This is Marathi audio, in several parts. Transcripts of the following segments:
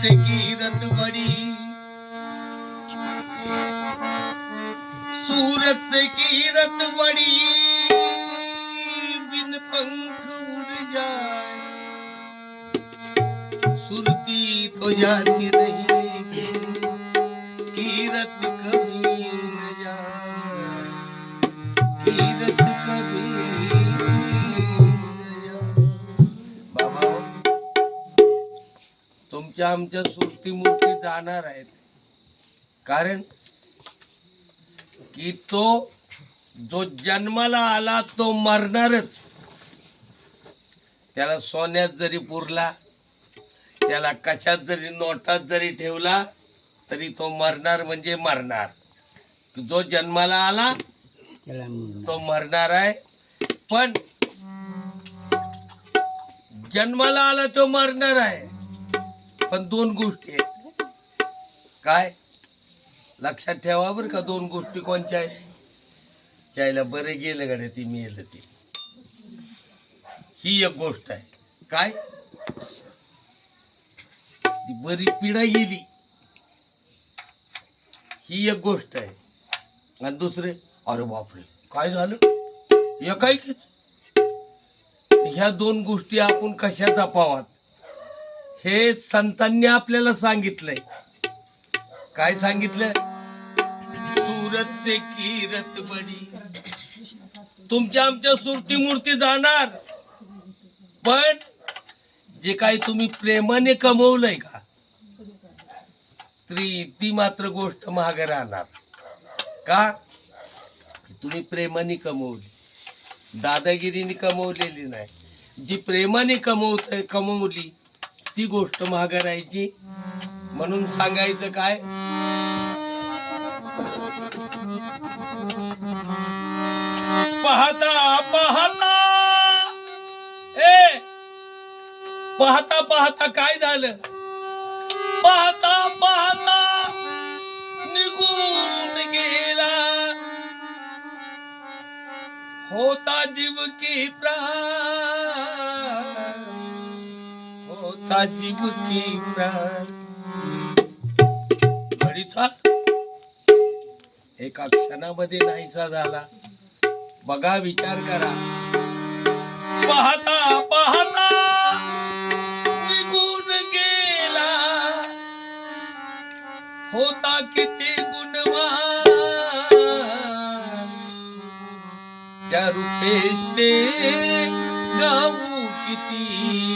से कीरत बड़ी सूरत से कीरत बड़ी बिन पंख उड़ जाए सुरती तो जाती नहीं कीरत कभी आमच्या आमच्या सुरती मूर्ती जाणार आहेत. कारण की तो जो जन्माला आला तो मरणारच. त्याला सोन्यात जरी पुरला त्याला कशात जरी नोटात जरी ठेवला तरी तो मरणार म्हणजे मरणार. जो जन्माला आला तो मरणार आहे. पण जन्माला आला तो मरणार आहे. पण दोन गोष्टी आहेत. काय? लक्षात ठेवा बरं का दोन गोष्टी कोणत्या आहेत? चायला बरे गेलं गड्या ती मेलं ते. ही एक गोष्ट आहे. काय? ती बरी पिढा गेली. ही एक गोष्ट आहे. आणि दुसरे अरे बापरे काय झालं? या ह्या दोन गोष्टी आपण कशा जपावात? हे संतांनी आपल्याला सांगितलंय. काय सांगितलं सूरत से कीरत बडी तुमच्या आमच्या सुरती मूर्ती जाणार. पण जे काही तुम्ही प्रेमाने कमवलंय का ती ती मात्र गोष्ट महाग राहणार. का? तुम्ही प्रेमाने कमवली. दादागिरीने कमवलेली नाही. जी प्रेमाने कमवत कमवली ती गोष्ट महाग राहायची. म्हणून सांगायचं काय? पाहता पाहता. ए पाहता पाहता काय झालं? पाहता पाहता निघून गेला. होता जीव की प्राण. जीव की प्राण एका क्षणामध्ये नाहीसा झाला. बघा विचार करा. पाहता पाहता निघून गेला. होता किती गुणवान. त्या रूपेशे गाऊ किती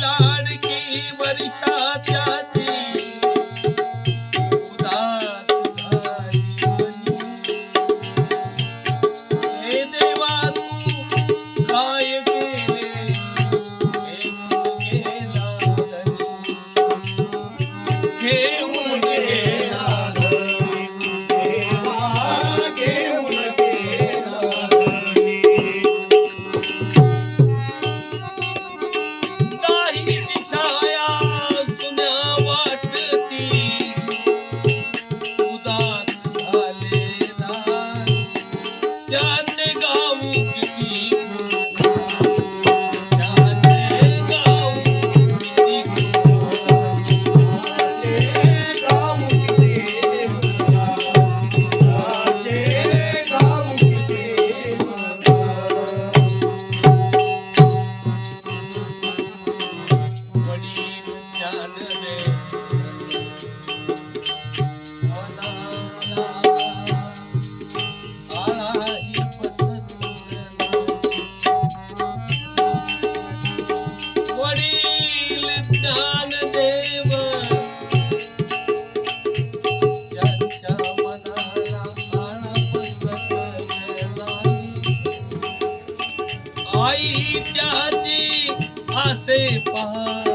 लाडकी वर्षाच्या आई त्याची असे पहा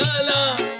la la.